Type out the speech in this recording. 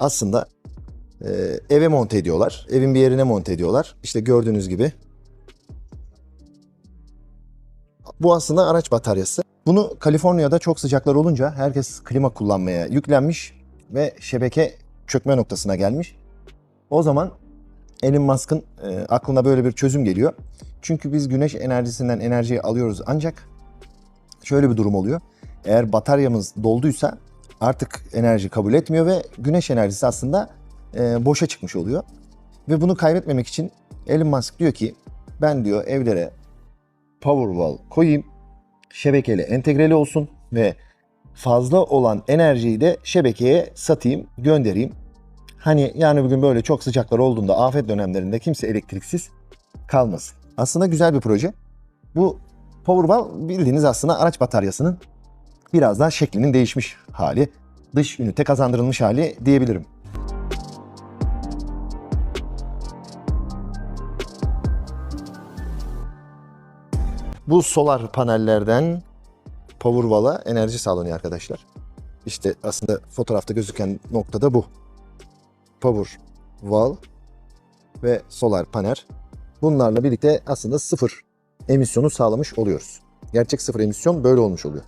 aslında e, eve monte ediyorlar. Evin bir yerine monte ediyorlar. İşte gördüğünüz gibi. Bu aslında araç bataryası. Bunu Kaliforniya'da çok sıcaklar olunca herkes klima kullanmaya yüklenmiş ve şebeke çökme noktasına gelmiş. O zaman Elon Musk'ın e, aklına böyle bir çözüm geliyor. Çünkü biz güneş enerjisinden enerjiyi alıyoruz ancak şöyle bir durum oluyor. Eğer bataryamız dolduysa artık enerji kabul etmiyor ve güneş enerjisi aslında e, boşa çıkmış oluyor. Ve bunu kaybetmemek için Elon Musk diyor ki ben diyor evlere Powerwall koyayım, şebekeyle entegreli olsun ve fazla olan enerjiyi de şebekeye satayım, göndereyim. Hani yani bugün böyle çok sıcaklar olduğunda afet dönemlerinde kimse elektriksiz kalmasın. Aslında güzel bir proje. Bu Powerwall bildiğiniz aslında araç bataryasının biraz daha şeklinin değişmiş hali. Dış ünite kazandırılmış hali diyebilirim. Bu solar panellerden Powerwall'a enerji sağlanıyor arkadaşlar. İşte aslında fotoğrafta gözüken nokta da bu. Powerwall ve solar panel. Bunlarla birlikte aslında sıfır emisyonu sağlamış oluyoruz. Gerçek sıfır emisyon böyle olmuş oluyor.